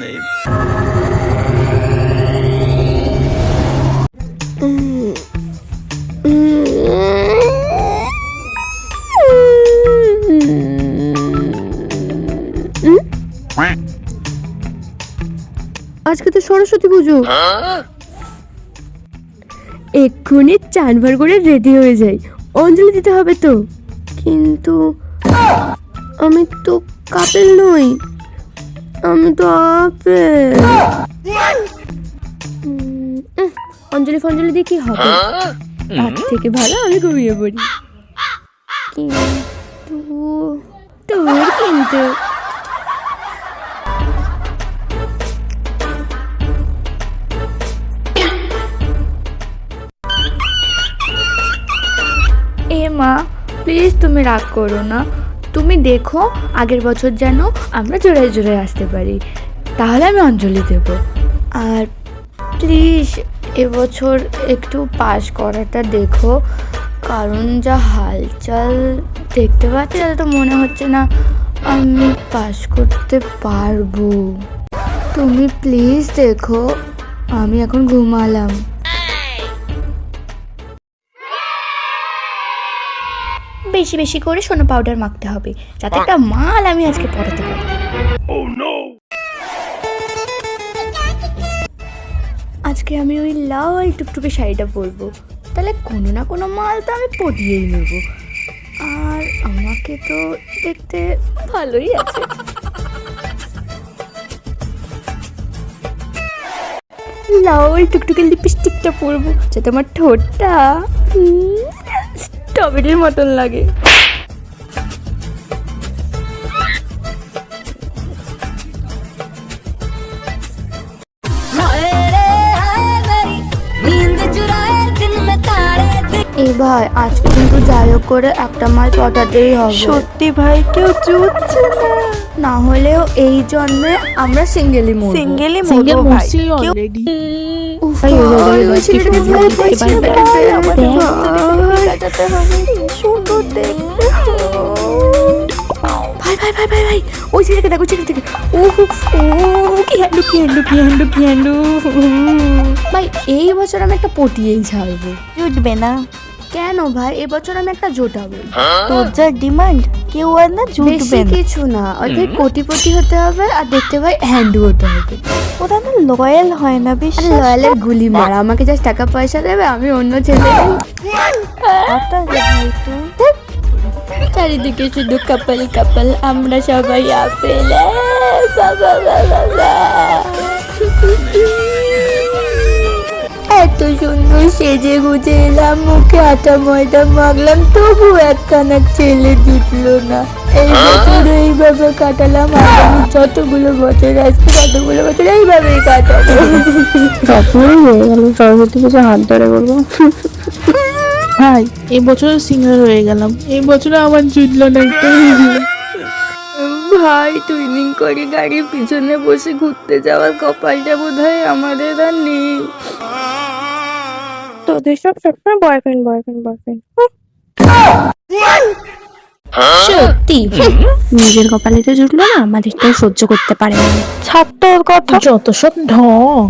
नहीं আজকে তো সরস্বতী পুজো। এক্ষুনি চান ভার করে রেডি হয়ে যাই। অঞ্জলি দিতে হবে তো। কিন্তু আমি তো কাপেল নই। আমি তো আপেল অঞ্জলি ফঞ্জলি দিয়ে কি হবে? তার থেকে ভালো আমি ঘুমিয়ে পড়ি। কিন্তু তোর কিন্তু। এ মা প্লিজ তুমি রাগ করো না। তুমি দেখো আগের বছর যেন আমরা জোড়ায় জোড়ায় আসতে পারি। তাহলে আমি অঞ্জলি দেব। আর প্লিজ এবছর একটু পাস করাটা দেখো, কারণ যা হালচাল দেখতে পাচ্ছি, তাতে তো মনে হচ্ছে না আমি পাস করতে পারব। তুমি প্লিজ দেখো, আমি এখন ঘুমালাম। বেশি বেশি করে সোনা পাউডার মাখতে হবে। যাতে একটা মাল আমি আজকে পড়াতে পারি। আজকে আমি ওই লাল টুকটুকে শাড়িটা পরবো। তাহলে কোনো না কোনো মাল তো আমি পরিয়েই নেব। আর আমাকে তো দেখতে ভালোই আছে। লাল টুকটুকে লিপস্টিকটা পরবো, যাতে আমার ঠোঁটটা স্ট্রবেরির মতন লাগে। এই ভাই আজকে কিন্তু যাই হোক করে একটা মাল পটাতেই হবে। সত্যি ভাই কেউ জুটছে না। না হলেও এই জন্মে আমরা সিঙ্গেলি মরবো। সিঙ্গেলি মরবো ভাই। অলরেডি ভাই, ভাই, ভাই। ভাই ভাই ওই ছেলেকে দেখো ছেলে থেকে ও ও কি হ্যান্ডু কি হ্যান্ডু কি হ্যান্ডু কি হ্যান্ডু ভাই এই বছর আমি একটা পটিয়েই ছাড়বো জুটবে না কেন ভাই? এবছর আমি একটা জোটাবো তোর যা ডিমান্ড? কেউ আর না জুটবে বেশি না কিছু না। ওই কোটিপতি হতে হবে আর দেখতে ভাই হ্যান্ড হতে হবে। ওরা না লয়াল হয় না আরে বিশ্বাস লয়ালের গুলি মারা। আমাকে জাস্ট টাকা পয়সা দেবে আমি অন্য ছেলে ভাই তুই চারিদিকে শুধু কাপল কাপল। আমরা সবাই আপেল। এ, বাবা বাবা। বা। সুন্দর সেজে গুজে এলাম মুখে আটা ময়দা মাখলাম তবু একখানা ছেলে জুটলো না। এই বছর এইভাবে কাটালাম আগামী যতগুলো বছর আসবে ততগুলো বছর এইভাবেই কাটাবো। তারপরে হয়ে গেল সরস্বতী পুজো হাত ধরে বলব। ভাই এই বছর সিঙ্গার হয়ে গেলাম। এই বছর আমার জুটলো না একটু। ভাই টুইনিং করে গাড়ির পিছনে বসে ঘুরতে যাওয়ার কপালটা বোধ হয় আমাদের আর নেই। তোদের সব সবসময় বয়ফ্রেন্ড বয়ফ্রেন্ড বয়ফ্রেন্ড সত্যি? নিজের কপালে তো জুটলো না আমাদের তো সহ্য করতে পারে না। ছাড় কথা। যত সব ঢং।